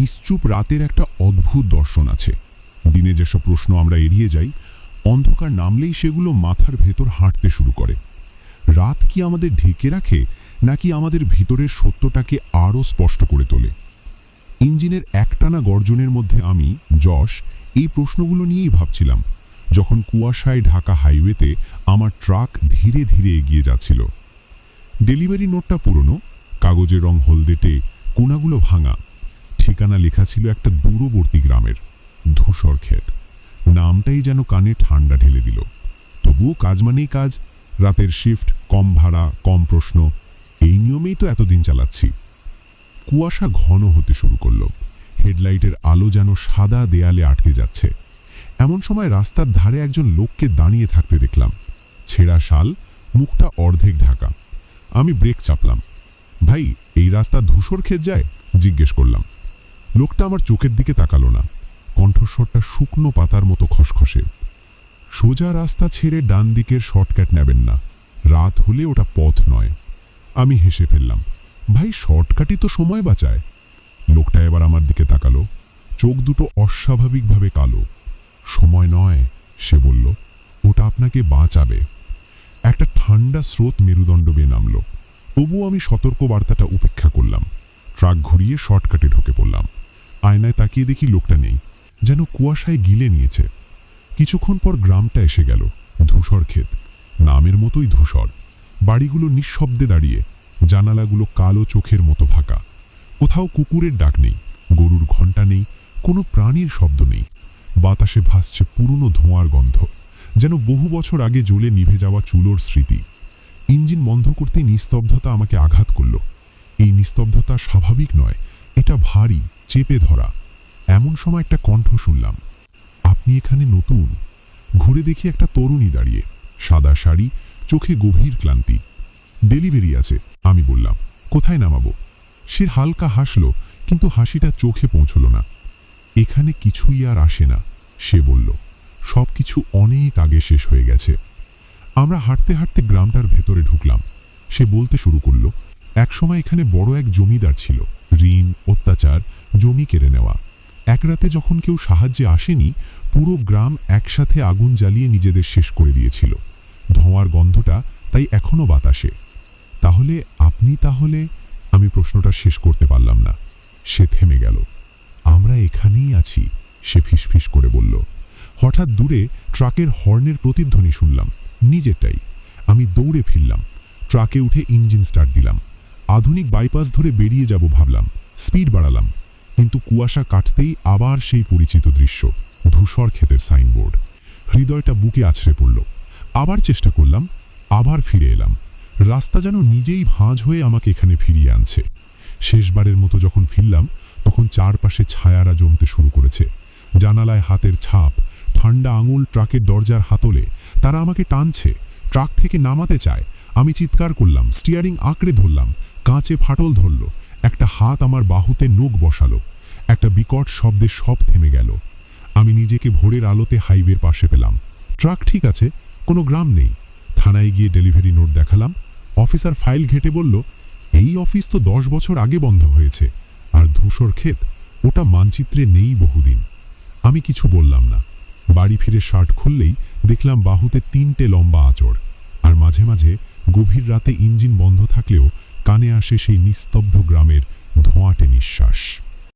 নিশ্চুপ রাতের একটা অদ্ভুত দর্শন আছে। দিনে যেসব প্রশ্ন আমরা এড়িয়ে যাই, অন্ধকার নামলেই সেগুলো মাথার ভেতর হাঁটতে শুরু করে। রাত কি আমাদের ঢেকে রাখে, নাকি আমাদের ভিতরের সত্যটাকে আরও স্পষ্ট করে তোলে? ইঞ্জিনের একটানা গর্জনের মধ্যে আমি, যশ, এই প্রশ্নগুলো নিয়েই ভাবছিলাম, যখন কুয়াশায় ঢাকা হাইওয়েতে আমার ট্রাক ধীরে ধীরে এগিয়ে যাচ্ছিল। ডেলিভারি নোটটা পুরনো, কাগজের রং হলদেটে, কোনাগুলো ভাঙা। ঠিকানা লেখা ছিল একটা দূরবর্তী গ্রামের, ধূসর ক্ষেত। নামটাই যেন কানে ঠান্ডা ঢেলে দিল। তবুও কাজ মানেই কাজ, রাতের শিফট কম ভাড়া, কম প্রশ্ন, এই নিয়মেই তো এতদিন চালাচ্ছি। কুয়াশা ঘন হতে শুরু করল। হেডলাইটের আলো যেন সাদা দেয়ালে আটকে যাচ্ছে। এমন সময় রাস্তার ধারে একজন লোককে দাঁড়িয়ে থাকতে দেখলাম। ছেঁড়া শাল, মুখটা অর্ধেক ঢাকা। আমি ব্রেক চাপলাম। ভাই, এই রাস্তা ধূসর খেত যায়? জিজ্ঞেস করলাম। লোকটা আমার চোখের দিকে তাকালো না। কণ্ঠস্বরটা শুকনো পাতার মতো খসখসে। সোজা রাস্তা ছেড়ে ডান দিকের শর্টকাট নেবেন না। রাত হলে ওটা পথ নয়। আমি হেসে ফেললাম, ভাই, শর্টকাটই তো সময় বাঁচায়। লোকটা এবার আমার দিকে তাকালো। চোখ দুটো অস্বাভাবিকভাবে কালো। সময় নয়, সে বলল, ওটা আপনাকে বাঁচাবে। একটা ঠান্ডা স্রোত মেরুদণ্ড বেয়ে নামল। তবুও আমি সতর্ক বার্তাটা উপেক্ষা করলাম। ট্রাক ঘুরিয়ে শর্টকাটে ঢুকে পড়লাম। তাকিয়ে দেখি লোকটা নেই, যেন কুয়াশায় গিলে নিয়েছে। কিছুক্ষণ পর গ্রামটা এসে গেল, ধূসর ক্ষেত, নামের মতোই ধূসর। বাড়িগুলো নিঃশব্দে দাঁড়িয়ে, জানালাগুলো কালো চোখের মতো ফাঁকা। কোথাও কুকুরের ডাক নেই, গরুর ঘণ্টা নেই, কোনো প্রাণীর শব্দ নেই। বাতাসে ভাসছে পুরনো ধোঁয়ার গন্ধ, যেন বহু বছর আগে জ্বলে নিভে যাওয়া চুলোর স্মৃতি। ইঞ্জিন বন্ধ করতেই নিস্তব্ধতা আমাকে আঘাত করল। এই নিস্তব্ধতা স্বাভাবিক নয়, এটা ভারী, চেপে ধরা। এমন সময় একটা কণ্ঠ শুনলাম। আপনি এখানে নতুন। ঘুরে দেখি একটা তরুণী দাঁড়িয়ে। সাদা শাড়ি, চোখে গভীর ক্লান্তি। ডেলিভারি আছে, আমি বললাম। কোথায় নামাবো? সে হালকা হাসল, কিন্তু হাসিটা চোখে পৌঁছল না। এখানে কিছুই আর আসে না, সে বলল। সব কিছু অনেক আগে শেষ হয়ে গেছে। আমরা হাঁটতে হাঁটতে গ্রামটার ভেতরে ঢুকলাম। সে বলতে শুরু করল, একসময় এখানে বড় এক জমিদার ছিল। ঋণ, অত্যাচার, জমি কেড়ে নেওয়া। এক রাতে যখন কেউ সাহায্যে আসেনি, পুরো গ্রাম একসাথে আগুন জ্বালিয়ে নিজেদের শেষ করে দিয়েছিল। ধোঁয়ার গন্ধটা তাই এখনও বাতাসে। তাহলে আপনি তাহলে, আমি প্রশ্নটা শেষ করতে পারলাম না। সে থেমে গেল। আমরা এখানেই আছি, সে ফিসফিস করে বলল। হঠাৎ দূরে ট্রাকের হর্নের প্রতিধ্বনি শুনলাম। নিজেরটাই। আমি দৌড়ে ফিরলাম। ট্রাকে উঠে ইঞ্জিন স্টার্ট দিলাম। আধুনিক বাইপাস ধরে বেরিয়ে যাব ভাবলাম। স্পিড বাড়ালাম। কিন্তু কুয়াশা কাটতেই আবার সেই পরিচিত দৃশ্য, ধূসর ক্ষেতের সাইনবোর্ড। হৃদয়টা বুকে আছড়ে পড়ল। আবার চেষ্টা করলাম, আবার ফিরে এলাম। রাস্তা যেন নিজেই ভাঁজ হয়ে আমাকে এখানে ফিরিয়ে আনছে। শেষবারের মতো যখন ফিরলাম, তখন চারপাশে ছায়ারা জমতে শুরু করেছে। জানালায় হাতের ছাপ, ঠান্ডা আঙুল ট্রাকের দরজার হাতলে। তারা আমাকে টানছে, ট্রাক থেকে নামাতে চায়। আমি চিৎকার করলাম, স্টিয়ারিং আঁকড়ে ধরলাম, কাঁচে ফাটল ধরল। একটা হাত আমার বাহুতে নোক বসালো। একটা বিকট শব্দে সব থেমে গেল। আমি নিজেকে ভোরের আলোতে হাইওয়ের পাশে পেলাম। ট্রাক ঠিক আছে, কোনো গ্রাম নেই। থানায় গিয়ে ডেলিভারি নোট দেখালাম। অফিসার ফাইল ঘেটে বলল, এই অফিস তো দশ বছর আগে বন্ধ হয়েছে, আর ধূসর ক্ষেত, ওটা মানচিত্রে নেই বহুদিন। আমি কিছু বললাম না। বাড়ি ফিরে শার্ট খুললেই দেখলাম বাহুতে তিনটে লম্বা আচড়, আর মাঝে মাঝে গভীর রাতে ইঞ্জিন বন্ধ থাকলেও কানে আসে সেই নিস্তব্ধ গ্রামের ধোঁয়াটে নিঃশ্বাস।